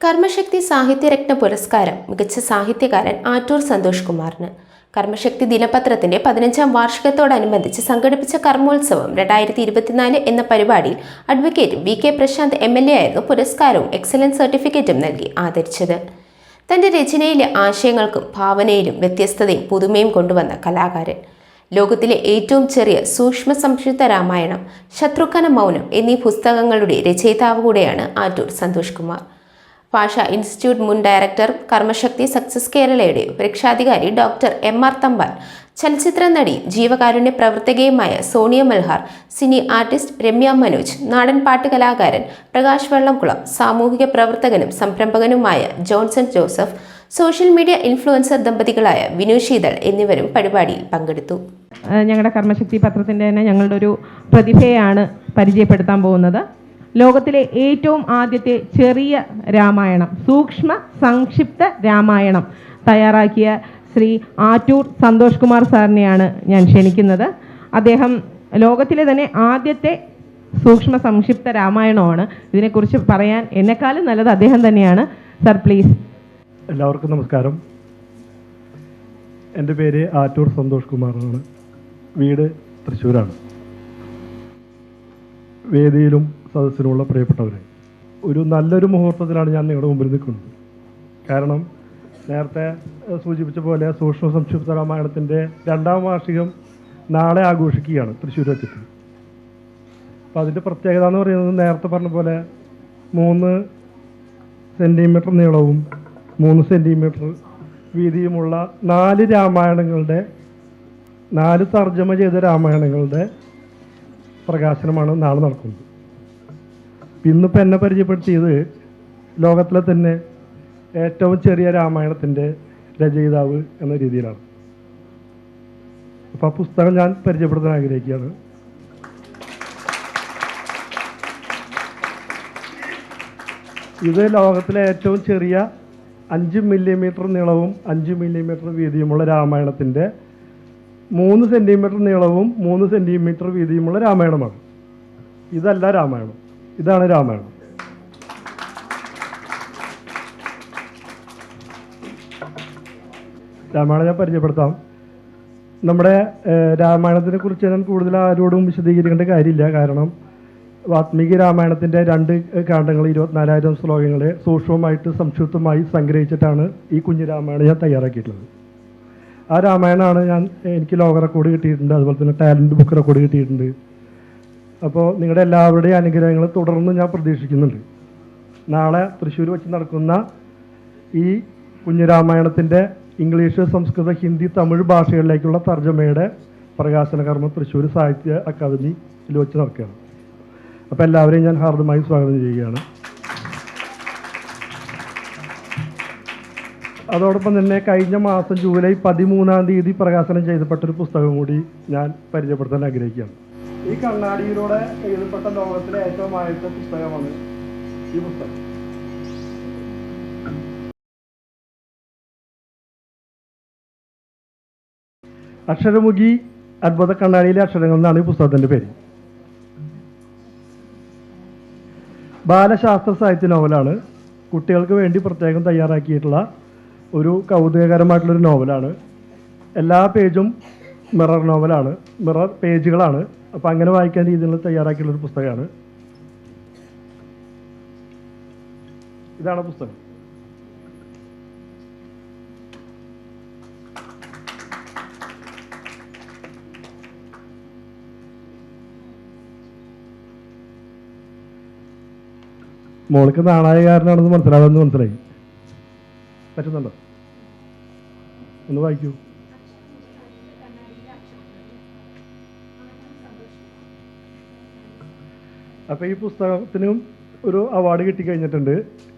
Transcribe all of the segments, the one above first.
കർമ്മശക്തി സാഹിത്യരത്ന പുരസ്കാരം മികച്ച സാഹിത്യകാരൻ ആറ്റൂർ സന്തോഷ് കുമാറിന്. കർമ്മശക്തി ദിനപത്രത്തിന്റെ പതിനഞ്ചാം വാർഷികത്തോടനുബന്ധിച്ച് സംഘടിപ്പിച്ച കർമ്മോത്സവം രണ്ടായിരത്തി ഇരുപത്തിനാല് എന്ന പരിപാടിയിൽ advocate V K Prashanth M L A ആയിരുന്നു പുരസ്കാരവും എക്സലൻസ് സർട്ടിഫിക്കറ്റും നൽകി ആദരിച്ചത്. തന്റെ രചനയിലെ ആശയങ്ങൾക്കും ഭാവനയിലും വ്യത്യസ്തതയും പുതുമയും കൊണ്ടുവന്ന കലാകാരൻ. ലോകത്തിലെ ഏറ്റവും ചെറിയ സൂക്ഷ്മ സംക്ഷിപ്ത രാമായണം ശത്രുഘ്ന മൗനം എന്നീ പുസ്തകങ്ങളുടെ രചയിതാവ് കൂടെയാണ് ആറ്റൂർ സന്തോഷ് കുമാർ. ഭാഷാ ഇൻസ്റ്റിറ്റ്യൂട്ട് മുൻ ഡയറക്ടർ കർമ്മശക്തി സക്സസ് കേരളയുടെ പരീക്ഷാധികാരി ഡോക്ടർ എം ആർ തമ്പാൻ ചലച്ചിത്ര നടി ജീവകാരുണ്യ പ്രവർത്തകയുമായ സോണിയ മൽഹാർ സിനി ആർട്ടിസ്റ്റ് രമ്യ മനോജ് നാടൻ പാട്ട് കലാകാരൻ പ്രകാശ് വെള്ളംകുളം സാമൂഹിക പ്രവർത്തകനും സംരംഭകനുമായ Johnson Joseph social media influencer ദമ്പതികളായ Vinu Sheethal എന്നിവരും പരിപാടിയിൽ പങ്കെടുത്തു. ഞങ്ങളുടെ കർമ്മശക്തി പത്രത്തിന്റെ തന്നെ ഞങ്ങളുടെ ഒരു പ്രതിഭയാണ് പരിചയപ്പെടുത്താൻ പോകുന്നത്. ലോകത്തിലെ ഏറ്റവും ആദ്യത്തെ ചെറിയ രാമായണം സൂക്ഷ്മ സംക്ഷിപ്ത രാമായണം തയ്യാറാക്കിയ ശ്രീ ആറ്റൂർ സന്തോഷ് കുമാർ സാറിനെയാണ് ഞാൻ ക്ഷണിക്കുന്നത്. അദ്ദേഹം ലോകത്തിലെ തന്നെ ആദ്യത്തെ സൂക്ഷ്മ സംക്ഷിപ്ത രാമായണമാണ്. ഇതിനെക്കുറിച്ച് പറയാൻ എന്നെക്കാളും നല്ലത് അദ്ദേഹം തന്നെയാണ്. Sir please. എല്ലാവർക്കും നമസ്കാരം. എന്റെ പേര് ആറ്റൂർ സന്തോഷ് കുമാറാണ്. വീട് തൃശ്ശൂരാണ്. വേദിയിലും സദസ്സിലുമുള്ള പ്രിയപ്പെട്ടവരെ ഒരു നല്ലൊരു മുഹൂർത്തത്തിലാണ് ഞാൻ നിങ്ങളുടെ മുമ്പിൽ നിൽക്കുന്നത്. കാരണം നേരത്തെ സൂചിപ്പിച്ച പോലെ സൂക്ഷ്മ സംക്ഷിപ്ത രാമായണത്തിന്റെ രണ്ടാം വാർഷികം നാളെ ആഘോഷിക്കുകയാണ് തൃശ്ശൂർ വെച്ചിട്ട് അപ്പോൾ അതിന്റെ പ്രത്യേകത എന്ന് പറയുന്നത് നേരത്തെ പറഞ്ഞ പോലെ മൂന്ന് സെന്റിമീറ്റർ നീളവും മൂന്ന് സെന്റിമീറ്റർ വീതിയുമുള്ള നാല് രാമായണങ്ങളുടെ നാല് തർജമ ചെയ്ത രാമായണങ്ങളുടെ പ്രകാശനമാണ് നാളെ നടക്കുന്നത്. ഇന്നിപ്പോൾ എന്നെ പരിചയപ്പെടുത്തിയത് ലോകത്തിലെ തന്നെ ഏറ്റവും ചെറിയ രാമായണത്തിന്റെ രചയിതാവ് എന്ന രീതിയിലാണ്. അപ്പോൾ ആ പുസ്തകം ഞാൻ പരിചയപ്പെടുത്താൻ ആഗ്രഹിക്കുകയാണ്. ഇത് ലോകത്തിലെ ഏറ്റവും ചെറിയ അഞ്ച് മില്ലിമീറ്റർ നീളവും അഞ്ച് മില്ലിമീറ്റർ വീതിയുമുള്ള രാമായണത്തിന്റെ മൂന്ന് സെന്റിമീറ്റർ നീളവും മൂന്ന് സെന്റിമീറ്റർ വീതിയുമുള്ള രാമായണമാണ്. ഇതല്ല രാമായണം. ഇതാണ് രാമായണം. രാമായണം ഞാൻ പരിചയപ്പെടുത്താം. നമ്മുടെ രാമായണത്തിനെ കുറിച്ച് ഞാൻ കൂടുതൽ ആരോടും വിശദീകരിക്കേണ്ട കാര്യമില്ല. കാരണം വാത്മീകി രാമായണത്തിന്റെ രണ്ട് കാണ്ഡങ്ങൾ ഇരുപത്തിനാലായിരം ശ്ലോകങ്ങളെ സൂക്ഷ്മമായിട്ട് സംക്ഷിപ്തമായി സംഗ്രഹിച്ചിട്ടാണ് ഈ കുഞ്ഞു രാമായണം ഞാൻ തയ്യാറാക്കിയിട്ടുള്ളത്. ആ രാമായണമാണ് ഞാൻ എനിക്ക് ലോക റെക്കോർഡ് കിട്ടിയിട്ടുണ്ട്. അതുപോലെ തന്നെ ടാലന്റ് ബുക്ക് റെക്കോർഡ് കിട്ടിയിട്ടുണ്ട്. അപ്പോൾ നിങ്ങളുടെ എല്ലാവരുടെയും അനുഗ്രഹങ്ങൾ തുടർന്ന് ഞാൻ പ്രതീക്ഷിക്കുന്നുണ്ട്. നാളെ തൃശ്ശൂർ വെച്ച് നടക്കുന്ന ഈ കുഞ്ഞുരാമായണത്തിന്റെ ഇംഗ്ലീഷ് സംസ്കൃത ഹിന്ദി തമിഴ് ഭാഷകളിലേക്കുള്ള തർജമയുടെ പ്രകാശന കർമ്മം തൃശ്ശൂർ സാഹിത്യ അക്കാദമിയിൽ വെച്ച് നടക്കുകയാണ്. അപ്പോൾ എല്ലാവരെയും ഞാൻ ഹാർദമായി സ്വാഗതം ചെയ്യുകയാണ്. അതോടൊപ്പം തന്നെ കഴിഞ്ഞ മാസം ജൂലൈ പതിമൂന്നാം തീയതി പ്രകാശനം ചെയ്തപ്പെട്ടൊരു പുസ്തകം കൂടി ഞാൻ പരിചയപ്പെടുത്താൻ ആഗ്രഹിക്കുകയാണ്. ഈ കണ്ണാടിയിലൂടെ എഴുതപ്പെട്ട ലോകത്തിലെ ഏറ്റവും ആദ്യത്തെ പുസ്തകമാണ് ഈ പുസ്തകം. അക്ഷരമുഖി അത്ഭുത കണ്ണാടിയിലെ അക്ഷരങ്ങൾ എന്നാണ് ഈ പുസ്തകത്തിന്റെ പേര്. ബാലശാസ്ത്ര സാഹിത്യ നോവലാണ്. കുട്ടികൾക്ക് വേണ്ടി പ്രത്യേകം തയ്യാറാക്കിയിട്ടുള്ള ഒരു കൗതുകകരമായിട്ടുള്ളൊരു നോവലാണ്. എല്ലാ പേജും മിറർ നോവലാണ്. മിറർ പേജുകളാണ്. അപ്പോൾ അങ്ങനെ വായിക്കാൻ രീതിയിൽ തയ്യാറാക്കിയുള്ളൊരു പുസ്തകമാണ്. ഇതാണ് പുസ്തകം. മോൾക്ക് നാണയകാരനാണെന്ന് മനസ്സിലാവുമെന്ന് മനസ്സിലായി. പറ്റുന്നുണ്ടോ? ഒന്ന് വായിക്കൂ. അപ്പോൾ ഈ പുസ്തകത്തിനും ഒരു അവാർഡ് കിട്ടി കഴിഞ്ഞിട്ടുണ്ട്.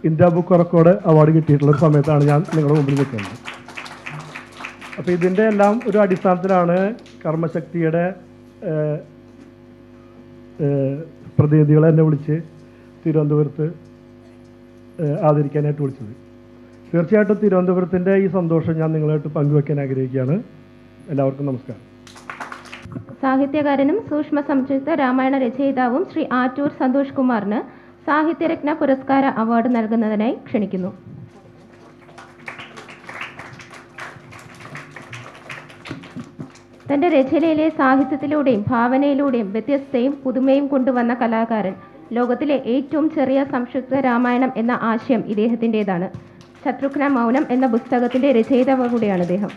ഇന്ത്യ ബുക്ക് റെക്കോർഡ് അവാർഡ് കിട്ടിയിട്ടുള്ള സമയത്താണ് ഞാൻ നിങ്ങളുടെ മുമ്പിൽ നിൽക്കുന്നത്. അപ്പോൾ ഇതിന്റെ എല്ലാം ഒരു അടിസ്ഥാനത്തിലാണ് കർമ്മശക്തിയുടെ പ്രതിനിധികളെ എന്നെ വിളിച്ച് തിരുവനന്തപുരത്ത് ആദരിക്കാനായിട്ട് വിളിച്ചത്. തീർച്ചയായിട്ടും തിരുവനന്തപുരത്തിന്റെ ഈ സന്തോഷം ഞാൻ നിങ്ങളായിട്ട് പങ്കുവെക്കാൻ ആഗ്രഹിക്കുകയാണ്. എല്ലാവർക്കും നമസ്കാരം. സാഹിത്യകാരനും സൂക്ഷ്മ സംയുക്ത രാമായണ രചയിതാവും ശ്രീ ആറ്റൂർ സന്തോഷ് കുമാറിന് സാഹിത്യരത്ന പുരസ്കാര അവാർഡ് നൽകുന്നതിനായി ക്ഷണിക്കുന്നു. തന്റെ രചനയിലെ സാഹിത്യത്തിലൂടെയും ഭാവനയിലൂടെയും വ്യത്യസ്തയും പുതുമയും കൊണ്ടുവന്ന കലാകാരൻ ലോകത്തിലെ ഏറ്റവും ചെറിയ സംക്ഷിപ്ത രാമായണം എന്ന ആശയം ഇദ്ദേഹത്തിന്റെതാണ് ശത്രുഘ്ന മൗനം എന്ന പുസ്തകത്തിന്റെ രചയിതാവ് കൂടിയാണ് അദ്ദേഹം